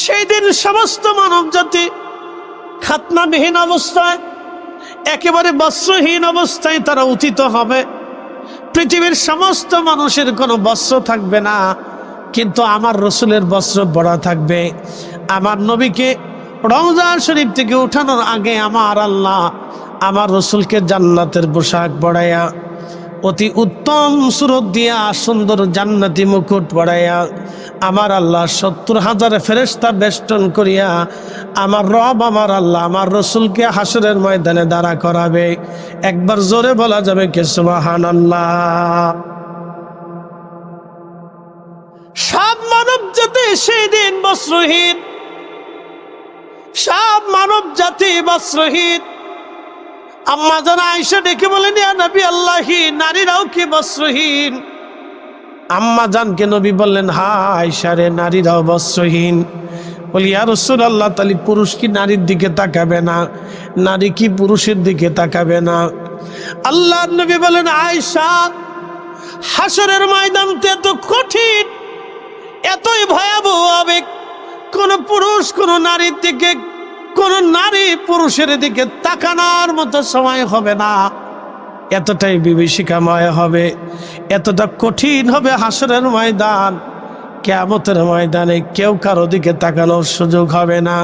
সেই দিন সমস্ত মানব জাতি খাতনাবিহীন অবস্থায়, একেবারে বস্ত্রহীন অবস্থায় তারা উথিত হবে। পৃথিবীর সমস্ত মানুষের কোনো বস্ত্র থাকবে না, কিন্তু আমার রসুলের বস্ত্র বড়া থাকবে। আমার নবীকে রমজান শরীফ থেকে উঠানোর আগে আমার আল্লাহ আমার রসুলকে জান্নাতের পোশাক পড়াইয়া অতি উত্তম সুরত দিয়া সুন্দর জান্নাতি মুকুট পড়াইয়া আমার আল্লাহ সত্তর হাজার ফেরেস্তা বেষ্টন করিয়া আমার রব, আমার আল্লাহ, আমার রসুলকে হাসরের ময়দানে দাঁড়া করাবে। একবার জোরে বলা যাবে কে সুবাহান আল্লাহ সব মানব জাতি সেই দিন বস্ত্রহীন। সব মানব জাতি বস্ত্রহীন। আম্মা জানা আয়সা ডেকে বলেন নবী আল্লাহি, নারীরাও কি বস্ত্রহীন? আম্মা জানকে নবী বললেন আয়সা রে নারীরাও বস্ত্রহীন বলি আর রসুল আল্লাহ তালি পুরুষ কি নারীর দিকে তাকাবে না? নারী কি পুরুষের দিকে তাকাবে না? আল্লাহ নবী বলেন আয়সা হাসরের ময়দানতে এত কঠিন, এতই ভয়াবহ আবেগ কোন পুরুষ, কোন নারীর দিকে, কোন নারী পুরুষের দিকে তাকানোর মতো সময় হবে না। এতটাই বিভীষিকাময় হবে, এতটা কঠিন হবে হাসরের ময়দান। কেমতের ময়দানে কেউ কারও দিকে তাকানোর সুযোগ হবে না।